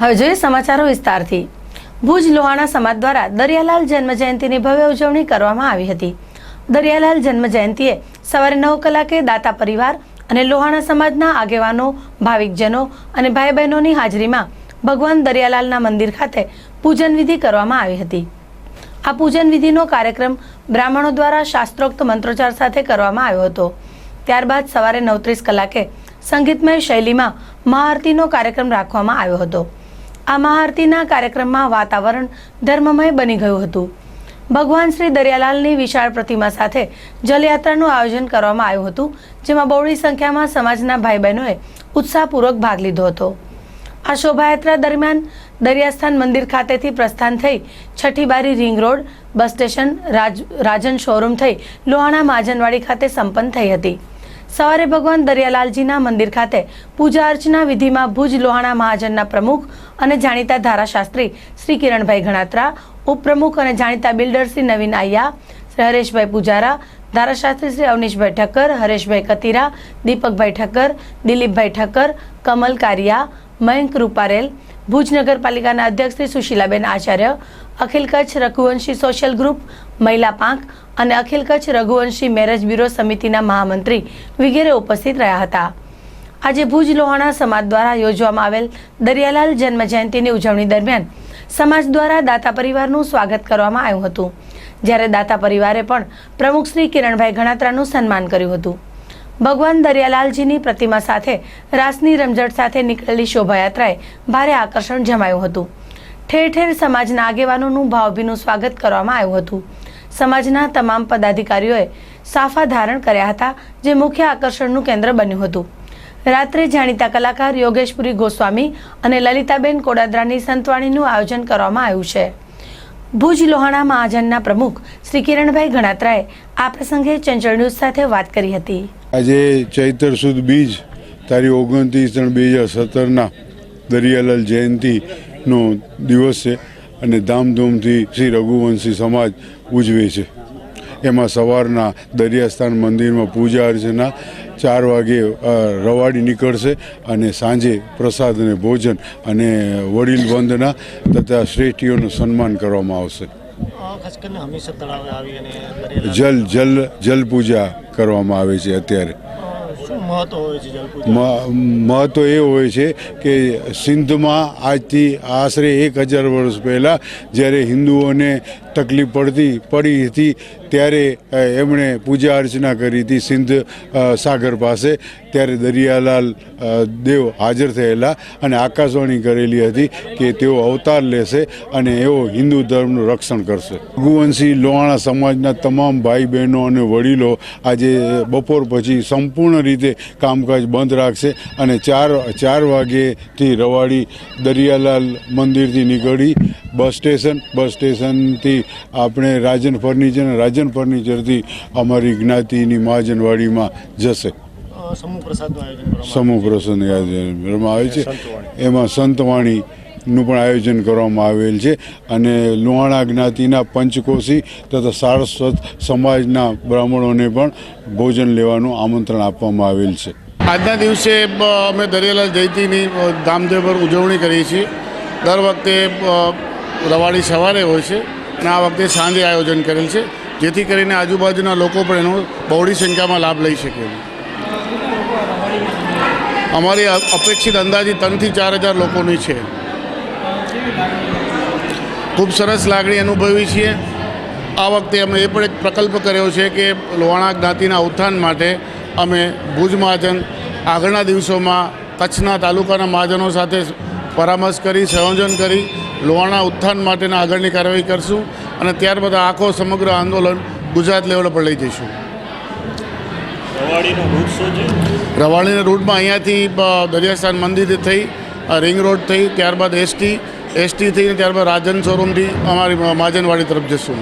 હવે જોઈએ સમાચારો વિસ્તારથી. ભુજ લોહાણા સમાજ દ્વારા દરિયાલાલ જન્મ જયંતિની ભવ્ય ઉજવણી કરવામાં આવી હતી. દરિયાલાલ જન્મ જયંતિએ સવારે નવ કલાકે દાતા પરિવાર અને લોહાણા સમાજના આગેવાનો, ભાવિકજનો અને ભાઈ બહેનોની હાજરીમાં ભગવાન દરિયાલાલના મંદિર ખાતે પૂજન વિધિ કરવામાં આવી હતી. આ પૂજન વિધિનો કાર્યક્રમ બ્રાહ્મણો દ્વારા શાસ્ત્રોક્ત મંત્રોચ્ચાર સાથે કરવામાં આવ્યો હતો. ત્યારબાદ સવારે નવત્રીસ કલાકે સંગીતમય શૈલીમાં મહાઆરતીનો કાર્યક્રમ રાખવામાં આવ્યો હતો. આ મહાઆરતીના કાર્યક્રમમાં વાતાવરણ ધર્મમય બની ગયું હતું. ભગવાન શ્રી દરિયાલાલની વિશાળ પ્રતિમા સાથે જલયાત્રાનું આયોજન કરવામાં આવ્યું હતું, જેમાં બહોળી સંખ્યામાં સમાજના ભાઈ બહેનોએ ઉત્સાહપૂર્વક ભાગ લીધો હતો. આ શોભાયાત્રા દરમિયાન દરિયાસ્થાન મંદિર ખાતેથી પ્રસ્થાન થઈ છઠ્ઠી બારી ring road, bus station, Raj, Rajan showroom થઈ લોહાણા માજનવાડી ખાતે સંપન્ન થઈ હતી. સવારે ભગવાન દરિયાલાલજીના મંદિર ખાતે પૂજા અર્ચના વિધિમાં ભુજ લોહાણા મહાજનના પ્રમુખ અને જાણીતા ધારાશાસ્ત્રી શ્રી કિરણભાઈ ગણાત્રા ઉપપ્રમુખ અને જાણીતા બિલ્ડર શ્રી નવીન આયા શ્રી હરેશભાઈ પૂજારા, ધારાશાસ્ત્રી શ્રી અવનીશભાઈ ઠક્કર, હરેશભાઈ કતીરા, દીપકભાઈ ઠક્કર, દિલીપભાઈ ઠક્કર, કમલ કારિયા મયંક રૂપારેલ, ભુજ નગરપાલિકાના અધ્યક્ષ શ્રી સુશીલાબેન આચાર્ય, અખિલ કચ્છ રઘુવંશી સોશિયલ ગ્રુપ મહિલા પાંખ અને અખિલ કચ્છ રઘુવંશી મેરેજ બ્યુરો સમિતિના મહામંત્રી વગેરે ઉપસ્થિત રહ્યા હતા. આજે ભુજ લોહાણા સમાજ દ્વારા યોજવામાં આવેલ દરિયાલાલ જન્મ જયંતિની ઉજવણી દરમિયાન સમાજ દ્વારા દાતા પરિવારનું સ્વાગત કરવામાં આવ્યું હતું. જ્યારે દાતા પરિવારે પણ પ્રમુખ શ્રી કિરણભાઈ ગણાત્રાનું સન્માન કર્યું હતું. ભગવાન દરિયાલાલજીની પ્રતિમા સાથે, રાસની રમઝટ સાથે નીકળેલી શોભાયાત્રાએ ભારે આકર્ષણ જમાયું હતું. ઠેર ઠેર સમાજના આગેવાનોનું ભાવભીનું સ્વાગત કરવામાં આવ્યું હતું. સમાજના તમામ પદાધિકારીઓએ સાફા ધારણ કર્યા હતા, જે મુખ્ય આકર્ષણનું કેન્દ્ર બન્યું હતું. રાત્રે જાણીતા કલાકાર યોગેશપુરી ગોસ્વામી અને લલિતાબેન કોડાદરાની સંતવાણીનું આયોજન કરવામાં આવ્યું છે. ભુજ લોહાણા મહાજનના પ્રમુખ શ્રી કિરણભાઈ ગણાત્રાએ આ પ્રસંગે ચંચળ ન્યૂઝ સાથે વાત કરી હતી. આજે ચૈતર સુદ બીજ તારીખ ઓગણત્રીસ ત્રણ બે હજાર સત્તરના દરિયાલાલ જયંતિનો દિવસ છે અને ધામધૂમથી શ્રી રઘુવંશી સમાજ ઉજવે છે. એમાં સવારના દરિયાસ્થાન મંદિરમાં પૂજા અર્ચના, ચાર વાગે રવાડી નીકળશે અને સાંજે પ્રસાદ અને ભોજન અને વડીલ વંદના તથા શ્રેષ્ઠીઓનું સન્માન કરવામાં આવશે. ખાસ કરીને હમીરસર તળાવે આવી અને જલ જલ જલ પૂજા કરવામાં આવે છે અત્યારે. અ, શું મહત્વ હોય છે જલપૂજા મ- મહત્વ એ હોય છે કે સિંધમાં આજથી આશરે એક હજાર વર્ષ પહેલાં જ્યારે હિન્દુઓને તકલીફ પડતી પડી હતી ત્યારે એમણે પૂજા અર્ચના કરી હતી સિંધ સાગર પાસે. ત્યારે દરિયાલાલ દેવ હાજર થયેલા અને આકાશવાણી કરેલી હતી કે તેઓ અવતાર લેશે અને એઓ હિન્દુ ધર્મનું રક્ષણ કરશે. રઘુવંશી લોહાણા સમાજના તમામ ભાઈ બહેનો અને વડીલો આજે બપોર પછી સંપૂર્ણ રીતે કામકાજ બંધ રાખશે અને ચાર ચાર વાગ્યેથી રવાડી દરિયાલાલ મંદિરથી નીકળી બસ સ્ટેશન બસ સ્ટેશનથી આપણે રાજન ફર્નિચર રાજન ફર્નિચરથી અમારી જ્ઞાતિની મહાજનવાડીમાં જશે. સમૂહ પ્રસાદનું આયોજન કરવામાં પ્રસંગ આયોજન કરવામાં આવે છે. એમાં સંતવાણીનું પણ આયોજન કરવામાં આવેલ છે અને લોહાણા જ્ઞાતિના પંચકોશી તથા સારસ્વત સમાજના બ્રાહ્મણોને પણ ભોજન લેવાનું આમંત્રણ આપવામાં આવેલ છે. આજના દિવસે અમે દરિયાલાલ જયંતિની ધામધેમ પર ઉજવણી કરીએ છીએ. દર વખતે રવાડી સવારે હોય છે અને આ વખતે સાંજે આયોજન કરેલ છે. જેથી કરીને આજુબાજુના લોકો પણ એનો બહોળી સંખ્યામાં લાભ લઈ શકે અમારી અપેક્ષિત અંદાજી ત્રણથી ચાર હજાર લોકોની છે. ખૂબ સરસ લાગણી અનુભવી છીએ. આ વખતે અમે એ પણ એક પ્રકલ્પ કર્યો છે કે લોહાણા જ્ઞાતિના ઉત્થાન માટે અમે ભુજ મહાજન આગળના દિવસોમાં કચ્છના તાલુકાના મહાજનો સાથે પરામર્શ કરી સંયોજન કરી લોહાણા ઉત્થાન માટેના આગળની કાર્યવાહી કરશું અને ત્યારબાદ આખો સમગ્ર આંદોલન ગુજરાત લેવલ પર લઈ જઈશું. રવાડીના રૂટમાં અહીંયાથી દરિયાસ્થાન મંદિરથી થઈ રિંગ રોડ થઈ ત્યારબાદ એસટી એસટી થઈ ત્યારબાદ રાજન શોરૂમથી અમારી મહાજનવાડી તરફ જશું.